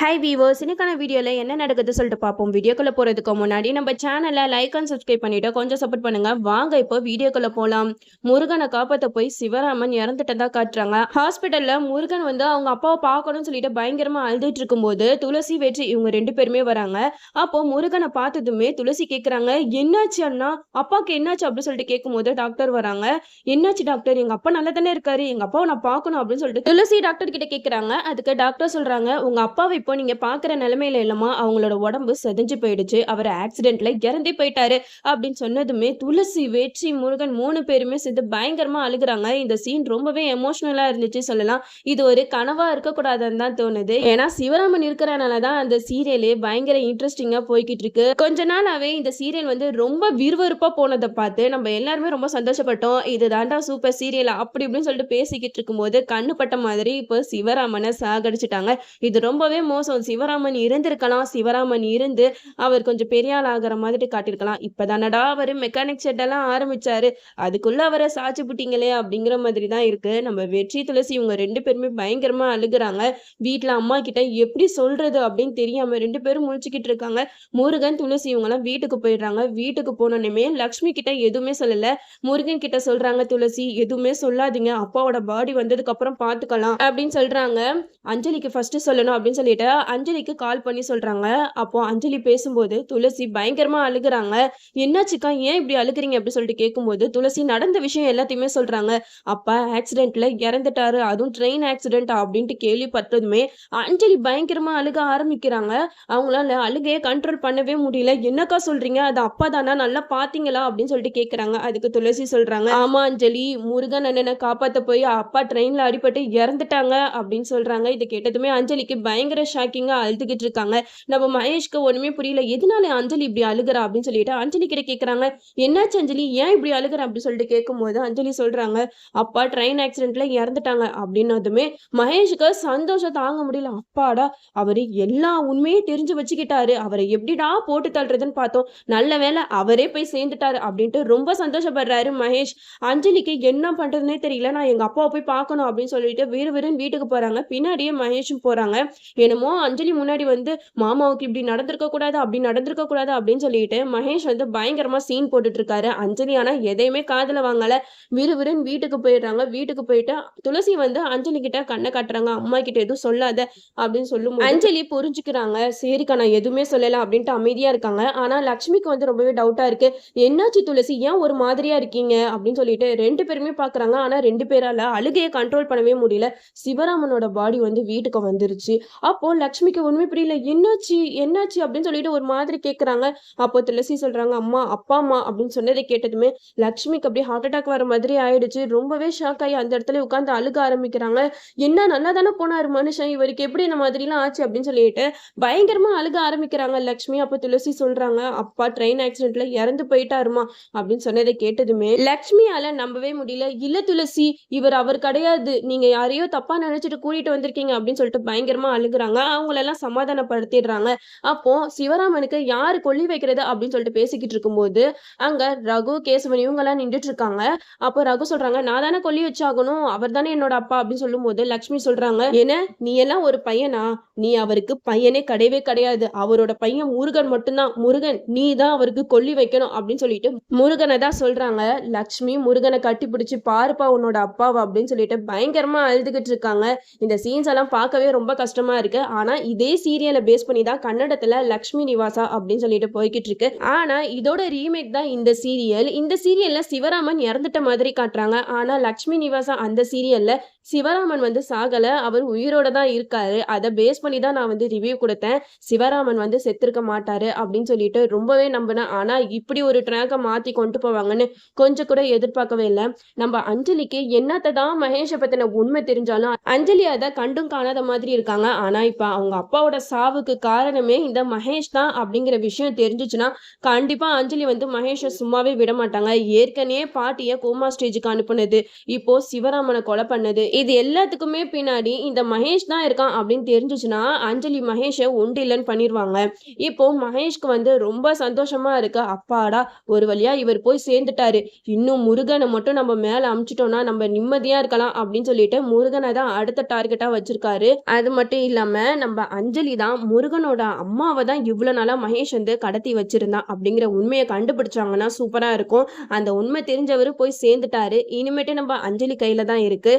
Hi viewers இன்னைக்கான வீடியோவில் என்ன நடக்குது சொல்லிட்டு பார்ப்போம். வீடியோக்குள்ளே போகிறதுக்கு முன்னாடி நம்ம சேனலை லைக் அண்ட் சப்ஸ்கிரைப் பண்ணிட்டு கொஞ்சம் சப்போர்ட் பண்ணுங்கள் வாங்க இப்போ வீடியோக்குள்ளே போகலாம் முருகனை காப்பாற்ற போய் சிவராமன் இறந்துட்டதா காட்டுறாங்க. ஹாஸ்பிட்டலில் முருகன் வந்து அவங்க அப்பாவை பார்க்கணும்னு சொல்லிட்டு பயங்கரமாக அழுதுட்டு இருக்கும்போது துளசி வெற்றி இவங்க ரெண்டு பேருமே வராங்க. அப்போ முருகனை பார்த்ததுமே துளசி கேட்குறாங்க என்னாச்சு அண்ணா? அப்பாவுக்கு என்னாச்சு? அப்படின்னு சொல்லிட்டு கேட்கும்போது டாக்டர் வராங்க. என்னாச்சு டாக்டர் எங்கள் அப்பா நல்லா தானே இருக்காரு. எங்கள் அப்பாவை நான் பார்க்கணும் அப்படின்னு சொல்லிட்டு துளசி டாக்டர் கிட்ட கேட்குறாங்க அதுக்கு டாக்டர் சொல்கிறாங்க உங்கள் அப்பாவை இப்போ நீங்க பாக்குற நிலைமையில இல்லமா அவங்களோட உடம்பு செதஞ்சு போயிடுச்சு அவர் ஆக்சிடென்ட்ல இறந்து போயிட்டாரு அப்படின்னு சொன்னதுமே துளசி வேட்சி முருகன் மூணு பேருமே சேர்ந்து பயங்கரமா அழுகுறாங்க. இந்த சீன் ரொம்பவே எமோஷனலா இருந்துச்சு சொல்லலாம். இது ஒரு கனவா இருக்கக்கூடாதுன்னு தான் தோணுது. ஏன்னா சிவராமன் இருக்கிறனால தான் அந்த சீரியலே பயங்கர இன்ட்ரெஸ்டிங்கா போய்கிட்டு இருக்கு. கொஞ்ச நாளாவே இந்த சீரியல் வந்து ரொம்ப விறுவிறுப்பா போனதை பார்த்து நம்ம எல்லாருமே ரொம்ப சந்தோஷப்பட்டோம். இது தாண்டா சூப்பர் சீரியல் அப்படி இப்படின்னு சொல்லிட்டு பேசிக்கிட்டு இருக்கும்போது கண்ணு பட்ட மாதிரி இப்போ சிவராமனை சாகடிச்சிட்டாங்க. இது ரொம்பவே மோசம் சிவராமன் இருந்திருக்கலாம் சிவராமன் இருந்து அவர் கொஞ்சம் பெரிய ஆள் ஆகிற மாதிரி காட்டியிருக்கலாம். இப்போதானடா அவர் மெக்கானிக் செட் எல்லாம் ஆரம்பிச்சாரு. அதுக்குள்ள அவரை சாட்சி புட்டிங்களே அப்படிங்கிற மாதிரி தான் இருக்கு. நம்ம வெற்றி துளசி இவங்க ரெண்டு பேருமே பயங்கரமா அழுகுறாங்க. வீட்டில் அம்மா கிட்ட எப்படி சொல்றது அப்படின்னு தெரியாம ரெண்டு பேரும் முழிச்சுக்கிட்டு இருக்காங்க. முருகன் துளசி இவங்கெல்லாம் வீட்டுக்கு போயிடுறாங்க. வீட்டுக்கு போனோடனே லக்ஷ்மி கிட்ட எதுவுமே சொல்லல. முருகன் கிட்ட சொல்றாங்க துளசி எதுவுமே சொல்லாதீங்க. அப்பாவோட பாடி வந்ததுக்கு அப்புறம் பாத்துக்கலாம் அப்படின்னு சொல்றாங்க. அஞ்சலிக்கு ஃபர்ஸ்ட் சொல்லணும் அப்படின்னு சொல்லிட்டு அஞ்சலிக்கு கால் பண்ணி சொல்றாங்க. அப்போ அஞ்சலி பேசும்போது துளசி பயங்கரமா அழுகுறாங்க. என்னாச்சுக்கா ஏன் இப்படி அழுகுறீங்க? அப்படின்னு சொல்லிட்டு கேட்கும்போது துளசி நடந்த விஷயம் எல்லாத்தையுமே சொல்றாங்க. அப்பா ஆக்சிடென்ட்ல இறந்துட்டாரு. அதுவும் ட்ரெயின் ஆக்சிடென்ட் அப்படின்ட்டு கேள்விப்பட்டதுமே அஞ்சலி பயங்கரமா அழுக ஆரம்பிக்கிறாங்க. அவங்களால அழுகையை கண்ட்ரோல் பண்ணவே முடியல. என்னக்கா சொல்றீங்க? அது அப்பா தானா? நல்லா பாத்தீங்களா? அப்படின்னு சொல்லிட்டு கேக்குறாங்க. அதுக்கு துளசி சொல்றாங்க. ஆமா அஞ்சலி முருகன் அண்ணனை காப்பாத்த போய் அப்பா ட்ரெயின்ல அடிபட்டு இறந்துட்டாங்க அப்படின்னு சொல்றாங்க. இதை கேட்டதுமே அஞ்சலிக்கு பயங்கர ஷாக்கிங்காக அழுதுகிட்டு இருக்காங்க நம்ம மகேஷ்க்கு ஒண்ணுமே புரியல. எதனால அஞ்சலி இப்படி அழுகிறா அப்படின்னு சொல்லிட்டு அஞ்சலி கிட்ட கேக்குறாங்க. என்னாச்சு அஞ்சலி? ஏன் இப்படி அழுகுற? அப்படின்னு சொல்லிட்டு கேட்கும்போது அஞ்சலி சொல்றாங்க அப்பா ட்ரெயின் ஆக்சிடென்ட்ல இறந்துட்டாங்க. அப்படின்னதுமே மகேஷுக்கு சந்தோஷம் தாங்க முடியல. அப்பாடா அவர் எல்லா உண்மையும் தெரிஞ்சு வச்சுக்கிட்டாரு. அவரை எப்படிடா போட்டு தள்ளுறதுன்னு பார்த்தோம். நல்ல வேளை அவரே போய் சேர்ந்துட்டாரு. அப்படின்ட்டு ரொம்ப சந்தோஷப்படுறாரு மகேஷ். அஞ்சலிக்கு என்ன பண்றதுன்னே தெரியல. நான் எங்க அப்பாவை போய் பார்க்கணும். அப்படின்னு சொல்லிட்டு வீறு வீரன் வீட்டுக்கு போறாங்க. பின்னாடியே மகேஷும் போறாங்க. என்னமோ அஞ்சலி முன்னாடி வந்து மாமாவுக்கு இப்படி நடந்திருக்க கூடாது அப்படி நடந்திருக்க கூடாது அப்படின்னு சொல்லிட்டு மகேஷ் வந்து பயங்கரமா சீன் போட்டுட்டு இருக்காரு அஞ்சலி ஆனா எதையுமே காதல வாங்கல. விறுவிறுன்னு வீட்டுக்கு போயிடுறாங்க. வீட்டுக்கு போயிட்டு துளசி வந்து அஞ்சலி கிட்ட கண்ணை காட்டுறாங்க. அம்மா கிட்ட எதுவும் சொல்லாத அப்படின்னு சொல்லும் அஞ்சலி புரிஞ்சுக்கிறாங்க. சரிக்கா நான் எதுவுமே சொல்லல அப்படின்ட்டு அமைதியா இருக்காங்க. ஆனா லக்ஷ்மிக்கு வந்து ரொம்பவே டவுட்டா இருக்கு. என்னாச்சு துளசி? ஏன் ஒரு மாதிரியா இருக்கீங்க? அப்படின்னு சொல்லிட்டு ரெண்டு பேருமே பாக்குறாங்க. ஆனா ரெண்டு பேரால அழுகையை கண்ட்ரோல் பண்ணவே முடியல. சிவராமனோட பாடி வந்து வீட்டுக்கு வந்துருச்சு. அப்போ லக்ஷ்மிக்கு உண்மை புரியல. என்னாச்சு? என்னாச்சு? அப்படின்னு சொல்லிட்டு ஒரு மாதிரி கேக்குறாங்க. அப்போ துளசி சொல்றாங்க அம்மா அப்பா அம்மா அப்படின்னு சொன்னதை கேட்டதுமே லக்ஷ்மிக்கு அப்படியே ஹார்ட் அட்டாக் வர மாதிரி ஆயிடுச்சு. ரொம்பவே ஷாக் ஆகி அந்த இடத்துல உட்காந்து அழுக ஆரம்பிக்கிறாங்க. என்ன நல்லா தானே போனாரு மனுஷன்? இவருக்கு எப்படி இந்த மாதிரிலாம் ஆச்சு? அப்படின்னு சொல்லிட்டு பயங்கரமா அழுக ஆரம்பிக்கிறாங்க லக்ஷ்மி அப்போ துளசி சொல்றாங்க அப்பா ட்ரெயின் ஆக்சிடென்ட்ல இறந்து போயிட்டாருமா? அப்படின்னு சொன்னதை கேட்டதுமே லக்ஷ்மியால நம்பவே முடியல. இல்ல துளசி இவர் அவர் கிடையாது. நீங்க யாரையோ தப்பா நினைச்சிட்டு கூட்டிட்டு வந்திருக்கீங்க அப்படின்னு சொல்லிட்டு பயங்கரமா அழுகுறாங்க. அவங்களெல்லாம் சமாதானப்படுத்திடுறாங்க. அப்போ சிவராமனுக்கு யாரு கொல்லி வைக்கிறது அப்படின்னு சொல்லிட்டு பேசிக்கிட்டு இருக்கும்போது அங்க ரகு கேசவன் இவங்க எல்லாம் நின்றுட்டு இருக்காங்க அப்போ ரகு சொல்றாங்க நான் தானே கொல்லி வச்சாகணும். அவர் தானே என்னோட அப்பா அப்படின்னு சொல்லும்போது லக்ஷ்மி சொல்றாங்க என்ன? நீ எல்லாம் ஒரு பையனா? நீ அவருக்கு பையனே கிடையவே கிடையாது. அவரோட பையன் முருகன் மட்டும்தான். முருகன் நீ தான் அவருக்கு கொல்லி வைக்கணும் அப்படின்னு சொல்லிட்டு முருகனை தான் சொல்றாங்க. லக்ஷ்மி முருகனை கட்டி பிடிச்சி பாருப்பா உன்னோட அப்பாவை அப்படின்னு சொல்லிட்டு பயங்கரமா அழுதுகிட்டு இருக்காங்க. இந்த சீன்ஸ் எல்லாம் பார்க்கவே ரொம்ப கஷ்டமா இருக்கு. ஆனா இதே சீரியலை பேஸ் பண்ணி தான் கன்னடத்துல லக்ஷ்மி நிவாசா அப்படின்னு சொல்லிட்டு போய்கிட்டு இருக்கு. ஆனா இதோட ரீமேக் தான் இந்த சீரியல் இந்த சீரியல்ல சிவராமன் இறந்துட்ட மாதிரி காட்டுறாங்க. ஆனா லக்ஷ்மி நிவாசா அந்த சீரியல்ல சிவராமன் வந்து சாகல அவர் உயிரோட தான் இருக்காரு. அதை பேஸ் பண்ணி தான் நான் வந்து ரிவ்யூ கொடுத்தேன். சிவராமன் வந்து செத்திருக்க மாட்டாரு அப்படின்னு சொல்லிட்டு ரொம்பவே நம்பினேன். ஆனா இப்படி ஒரு ட்ராக்கை மாத்தி கொண்டு போவாங்கன்னு கொஞ்சம் கூட எதிர்பார்க்கவே இல்லை. நம்ம அஞ்சலிக்கு என்னத்தை தான் மகேஷை பத்தின உண்மை தெரிஞ்சாலும் அஞ்சலி அதை கண்டும் காணாத மாதிரி இருக்காங்க. ஆனா இப்ப அவங்க அப்பாவோட சாவுக்கு காரணமே இந்த மகேஷ் தான் அப்படிங்கிற விஷயம் தெரிஞ்சுச்சுன்னா கண்டிப்பா அஞ்சலி வந்து மகேஷை சும்மாவே விட மாட்டாங்க. ஏற்கனவே பாட்டிய கோமா ஸ்டேஜுக்கு அனுப்புனது. இப்போ சிவராமனை கொலை பண்ணது. இது எல்லாத்துக்குமே பின்னாடி இந்த மகேஷ் தான் இருக்கான் அப்படின்னு தெரிஞ்சிச்சுன்னா அஞ்சலி மகேஷை உண்டு இல்லைன்னு பண்ணிடுவாங்க இப்போ மகேஷ்க்கு வந்து ரொம்ப சந்தோஷமா இருக்கு. அப்பாடா ஒரு வழியா இவர் போய் சேர்ந்துட்டாரு. இன்னும் முருகனை மட்டும் நம்ம மேல அமிச்சிட்டோம்னா நம்ம நிம்மதியா இருக்கலாம் அப்படின்னு சொல்லிட்டு முருகனை தான் அடுத்த டார்கெட்டா வச்சிருக்காரு. அது மட்டும் இல்லாம நம்ம அஞ்சலி தான் முருகனோட அம்மாவை தான் இவ்வளவு நாளா மகேஷ் வந்து கடத்தி வச்சிருந்தான் அப்படிங்கிற உண்மையை கண்டுபிடிச்சாங்கன்னா சூப்பரா இருக்கும். அந்த உண்மை தெரிஞ்சவர் போய் சேர்ந்துட்டாரு. இனிமேட்டு நம்ம அஞ்சலி கையில தான் இருக்கு.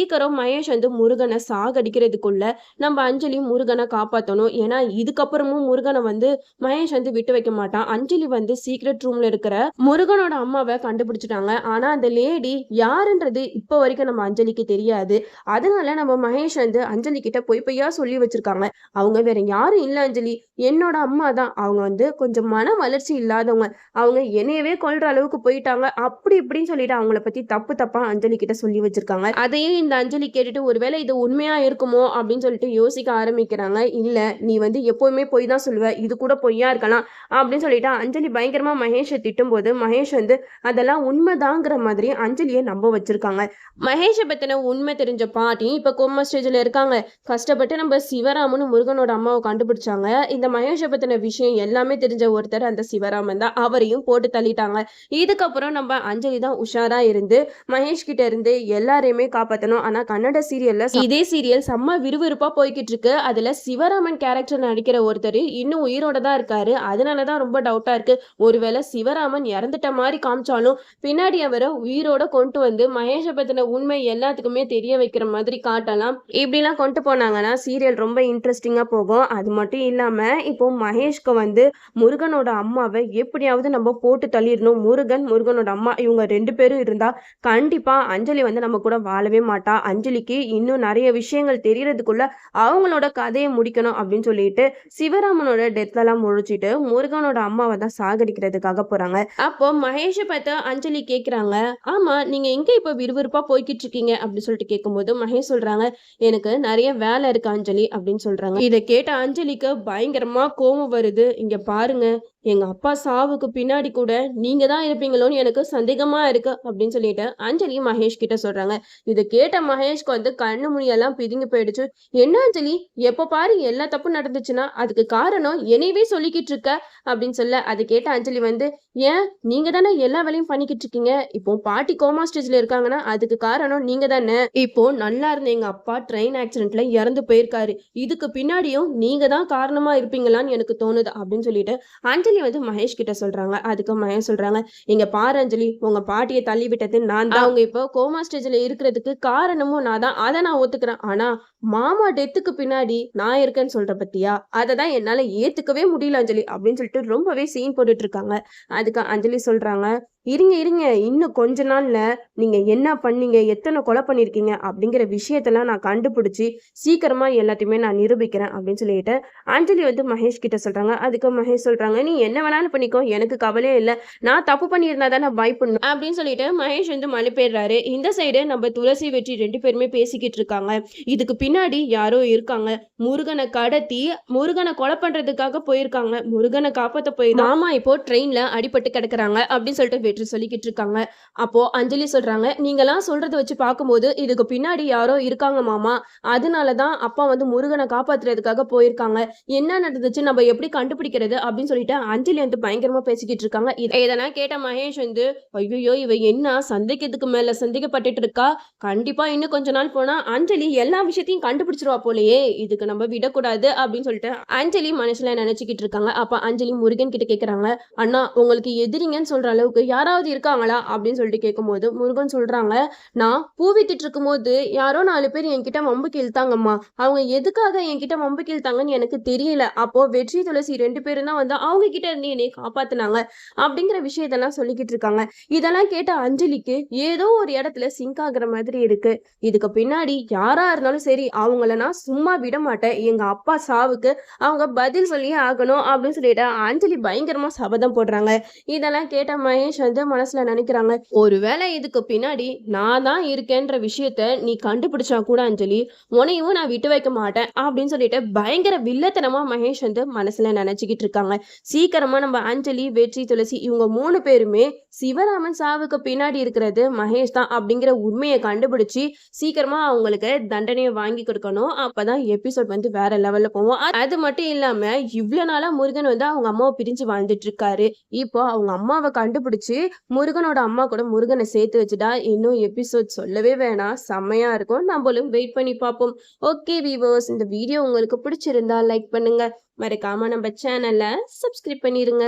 சீக்கிரம் மகேஷ் வந்து முருகனை சாகடிக்கிறதுக்குள்ள நம்ம அஞ்சலி முருகனை காப்பாற்றணும் ஏன்னா இதுக்கப்புறமும் முருகனை வந்து மகேஷ் வந்து விட்டு வைக்க மாட்டான். அஞ்சலி வந்து சீக்ரெட் ரூம்ல இருக்கிற முருகனோட அம்மாவை கண்டுபிடிச்சிட்டாங்க. ஆனா அந்த லேடி யாருன்றது இப்போ வரைக்கும் நம்ம அஞ்சலிக்கு தெரியாது. அதனால நம்ம மகேஷ் வந்து அஞ்சலி கிட்ட பொய் பொய்யா சொல்லி வச்சிருக்காங்க. அவங்க வேற யாரும் இல்ல அஞ்சலி. என்னோட அம்மா தான். அவங்க வந்து கொஞ்சம் மன வளர்ச்சி இல்லாதவங்க. அவங்க என்னையவே கொள்ற அளவுக்கு போயிட்டாங்க. அப்படி இப்படின்னு சொல்லிட்டு அவங்கள பத்தி தப்பு தப்பா அஞ்சலி கிட்ட சொல்லி வச்சிருக்காங்க. அதையே இந்த இந்த அஞ்சலி கேட்டுட்டு ஒருவேளை இது உண்மையா இருக்குமோ அப்படின்னு சொல்லிட்டு யோசிக்க ஆரம்பிக்கிறாங்க. இல்ல நீ வந்து எப்பவுமே பொய் தான் சொல்லுவ இது கூட பொய்யா இருக்கலாம் அப்படின்னு சொல்லிட்டு அஞ்சலி பயங்கரமா மகேஷை திட்டும் போது மகேஷ் வந்து அதெல்லாம் உண்மைதாங்கிற மாதிரி அஞ்சலியை நம்ப வச்சிருக்காங்க. மகேஷை பத்தின உண்மை தெரிஞ்ச பாட்டி இப்ப கோமா ஸ்டேஜ்ல இருக்காங்க. கஷ்டப்பட்டு நம்ம சிவராமன் முருகனோட அம்மாவை கண்டுபிடிச்சாங்க. இந்த மகேஷை பத்தின விஷயம் எல்லாமே தெரிஞ்ச ஒருத்தர் அந்த சிவராமன் தான். அவரையும் போட்டு தள்ளிட்டாங்க. இதுக்கப்புறம் நம்ம அஞ்சலி தான் உஷாரா இருந்து மகேஷ் கிட்ட இருந்து எல்லாரையுமே காப்பாத்தணும் ஆனா கன்னட சீரியல்ல இதே சீரியல் செம்ம விறுவிறுப்பா போய்கிட்டு இருக்கு அதுல சிவராமன் கேரக்டர் நடிக்கிற ஒருத்தர் இன்னும் உயிரோட தான் இருக்காரு. அதனாலதான் ரொம்ப டவுட்டா இருக்கு. ஒருவேளை சிவராமன் இறந்துட்ட மாதிரி காமிச்சாலும் பின்னாடி அவரை உயிரோட கொண்டு வந்து மகேஷை பத்தின உண்மை எல்லாத்துக்குமே தெரிய வைக்கிற மாதிரி காட்டலாம். இப்படிலாம் கொண்டு போனாங்கன்னா சீரியல் ரொம்ப இன்ட்ரெஸ்டிங்கா போகும். அது மட்டும் இல்லாம இப்போ மகேஷ்க்கு வந்து முருகனோட அம்மாவை எப்படியாவது நம்ம போட்டு தள்ளிடணும். முருகன் முருகனோட அம்மா இவங்க ரெண்டு பேரும் இருந்தா கண்டிப்பா அஞ்சலி வந்து நம்ம கூட வாழவே மாட்டோம் மாட்டா. அஞ்சலிக்கு இன்னும் நிறைய விஷயங்கள் தெரியறதுக்குள்ள அவங்களோட கதையை முடிக்கணும் அப்படின்னு சொல்லிட்டு சிவராமனோட டெத்லாம் முழிச்சிட்டு முருகனோட அம்மாவை தான் சாகடிக்கிறதுக்காக போறாங்க. அப்போ மகேஷை பார்த்து அஞ்சலி கேட்குறாங்க ஆமா நீங்க எங்க இப்ப விறுவிறுப்பா போய்கிட்டு இருக்கீங்க? அப்படின்னு சொல்லிட்டு கேட்கும்போது மகேஷ் சொல்றாங்க எனக்கு நிறைய வேலை இருக்கு அஞ்சலி அப்படின்னு சொல்றாங்க. இதை கேட்ட அஞ்சலிக்கு பயங்கரமா கோபம் வருது. இங்க பாருங்க எங்க அப்பா சாவுக்கு பின்னாடி கூட நீங்க தான் இருப்பீங்களோன்னு எனக்கு சந்தேகமா இருக்கு அப்படின்னு சொல்லிட்டு அஞ்சலி மகேஷ் கிட்ட சொல்றாங்க. இதை கேட்ட மகேஷ்க்கு வந்து கண்ணு முடியெல்லாம் பிதுங்கி போயிடுச்சு. என்ன அஞ்சலி? எப்ப பாரு எல்லா தப்பு நடந்துச்சுன்னா அதுக்கு காரணம் என்னையவே சொல்லிக்கிட்டு இருக்க அப்படின்னு சொல்ல அது கேட்ட அஞ்சலி வந்து ஏன்? நீங்க தானே எல்லா வேலையும் பண்ணிக்கிட்டு இருக்கீங்க. இப்போ பாட்டி கோமா ஸ்டேஜ்ல இருக்காங்கன்னா அதுக்கு காரணம் நீங்க தானே. இப்போ நல்லா இருந்த எங்க அப்பா ட்ரெயின் ஆக்சிடென்ட்ல இறந்து போயிருக்காரு. இதுக்கு பின்னாடியும் நீங்க தான் காரணமா இருப்பீங்களான்னு எனக்கு தோணுது அப்படின்னு சொல்லிட்டு அஞ்சலி வந்து மகேஷ் கிட்ட சொல்றாங்க. அதுக்கு மகேஷ் சொல்றாங்க இங்க பாரு அஞ்சலி உங்க பாட்டியை தள்ளி விட்டது நான் தான். அவங்க இப்போ கோமா ஸ்டேஜ்ல இருக்கிறதுக்கு காரணமும் நான் தான். அதை நான் ஒத்துக்கிறேன். ஆனா மாமா டெத்துக்கு பின்னாடி நான் இருக்கேன்னு சொல்ற பத்தியா? அதை தான் என்னால ஏத்துக்கவே முடியல அஞ்சலி. அப்படின்னு சொல்லிட்டு ரொம்பவே சீன் போட்டுட்டு இருக்காங்க. அதுக்கு அஞ்சலி சொல்றாங்க இருங்க இருங்க. இன்னும் கொஞ்ச நாள்ல நீங்க என்ன பண்ணீங்க எத்தனை கொலை பண்ணிருக்கீங்க அப்படிங்கிற விஷயத்தெல்லாம் நான் கண்டுபிடிச்சி சீக்கிரமா எல்லாத்தையுமே நான் நிரூபிக்கிறேன் அப்படின்னு சொல்லிட்டு அஞ்சலி வந்து மகேஷ் கிட்ட சொல்றாங்க. அதுக்கு மகேஷ் சொல்றாங்க நீ என்ன வேணாலும் பண்ணிக்கோ எனக்கு கவலையே இல்லை. நான் தப்பு பண்ணியிருந்தா தான் நான் பயப்படணும். அப்படின்னு சொல்லிட்டு மகேஷ் வந்து மழை இந்த சைடு நம்ம துளசி வெற்றி ரெண்டு பேருமே பேசிக்கிட்டு இருக்காங்க. இதுக்கு பின்னாடி யாரோ இருக்காங்க. முருகனை கடத்தி முருகனை கொலை பண்றதுக்காக போயிருக்காங்க. முருகனை காப்பாத்த போய் மாமா இப்போ ட்ரெயின்ல அடிபட்டு கிடக்குறாங்க. அப்படின்னு சொல்லிட்டு வெற்றி சொல்லிக்கிட்டு இருக்காங்க அப்போ அஞ்சலி சொல்றாங்க நீங்களாம் சொல்றத வச்சு பார்க்கும்போது இதுக்கு பின்னாடி யாரோ இருக்காங்க மாமா. அதனாலதான் அப்பா வந்து முருகனை காப்பாத்துறதுக்காக போயிருக்காங்க. என்ன நடந்துச்சு நம்ம எப்படி கண்டுபிடிக்கிறது? அப்படின்னு சொல்லிட்டு அஞ்சலி வந்து பயங்கரமா பேசிக்கிட்டு இருக்காங்க இதனா கேட்ட மகேஷ் வந்து ஐயோ இவ என்ன சந்தேகத்துக்கு மேல சந்தேகப்பட்டுட்டு இருக்கா கண்டிப்பா இன்னும் கொஞ்ச நாள் போனா அஞ்சலி எல்லா விஷயத்தையும் கண்டுபிடிச்சிருவா போலயே. இதுக்கு நம்ம விடக்கூடாது. அப்படின்னு சொல்லிட்டு அஞ்சலி மனசுல நினைச்சுக்கிட்டு இருக்காங்க அப்ப அஞ்சலி முருகன் கிட்ட கேக்குறாங்க அண்ணா உங்களுக்கு எதிரிங்கன்னு சொல்ற அளவுக்கு யாராவது இருக்காங்களா அப்படின்னு சொல்லிட்டு கேட்கும்போது முருகன் சொல்றாங்க நான் பூ வித்துட்டு இருக்கும்போது யாரோ நாலு பேர் என்கிட்ட வம்புக்கு இழுத்தாங்கம்மா அவங்க எதுக்காக என்கிட்ட வம்புக்கு இழுத்தாங்கன்னு எனக்கு தெரியல. அப்போ வெற்றி துளசி ரெண்டு பேரும் தான் வந்து அவங்க கிட்ட இருந்து என்னை காப்பாத்தினாங்க அப்படிங்கிற விஷயத்தெல்லாம் சொல்லிக்கிட்டு இருக்காங்க. இதெல்லாம் கேட்ட அஞ்சலிக்கு ஏதோ ஒரு இடத்துல சிங்க் ஆகுற மாதிரி இருக்கு. இதுக்கு பின்னாடி யாரா இருந்தாலும் சரி அவங்கள நான் சும்மா விட மாட்டேன். எங்க அப்பா சாவுக்கு அவங்க பதில் சொல்லியே ஆகணும் அப்படின்னு சொல்லிட்டு அஞ்சலி பயங்கரமா சபதம் போடுறாங்க. இதெல்லாம் கேட்ட மகேஷ் வந்து மனசுல நினைக்கிறாங்க. ஒருவேளை இதுக்கு பின்னாடி நான் தான் இருக்கேன்ற விஷயத்த நீ கண்டுபிடிச்சா கூட அஞ்சலி உனையும் நான் விட்டு வைக்க மாட்டேன் அப்படின்னு சொல்லிட்டு பயங்கர வில்லத்தனமா மகேஷ் வந்து மனசுல நினைச்சுக்கிட்டு இருக்காங்க. சீக்கிரமா நம்ம அஞ்சலி வெற்றி துளசி இவங்க மூணு பேருமே சிவராமன் சாவுக்கு பின்னாடி இருக்கிறது மகேஷ் தான் அப்படிங்கிற உண்மையை கண்டுபிடிச்சு சீக்கிரமா அவங்களுக்கு தண்டனையை வாங்கி கொடுக்கணும். அப்பதான் எபிசோட் வந்து வேற லெவல்ல போவோம் அது மட்டும் இல்லாம இவ்வளவு நாளா முருகன் வந்து அவங்க அம்மாவை பிரிஞ்சு வாழ்ந்துட்டு இருக்காரு. இப்போ அவங்க அம்மாவை கண்டுபிடிச்சு முருகனோட அம்மா கூட முருகனை சேர்த்து வச்சுட்டா இன்னும் எபிசோட் சொல்லவே வேணாம். செம்மையா இருக்கும். நம்மளும் வெயிட் பண்ணி பார்ப்போம். ஓகே வீவர்ஸ் இந்த வீடியோ உங்களுக்கு பிடிச்சிருந்தா லைக் பண்ணுங்க. மறக்காம நம்ம சேனலை சப்ஸ்கிரைப் பண்ணிருங்க.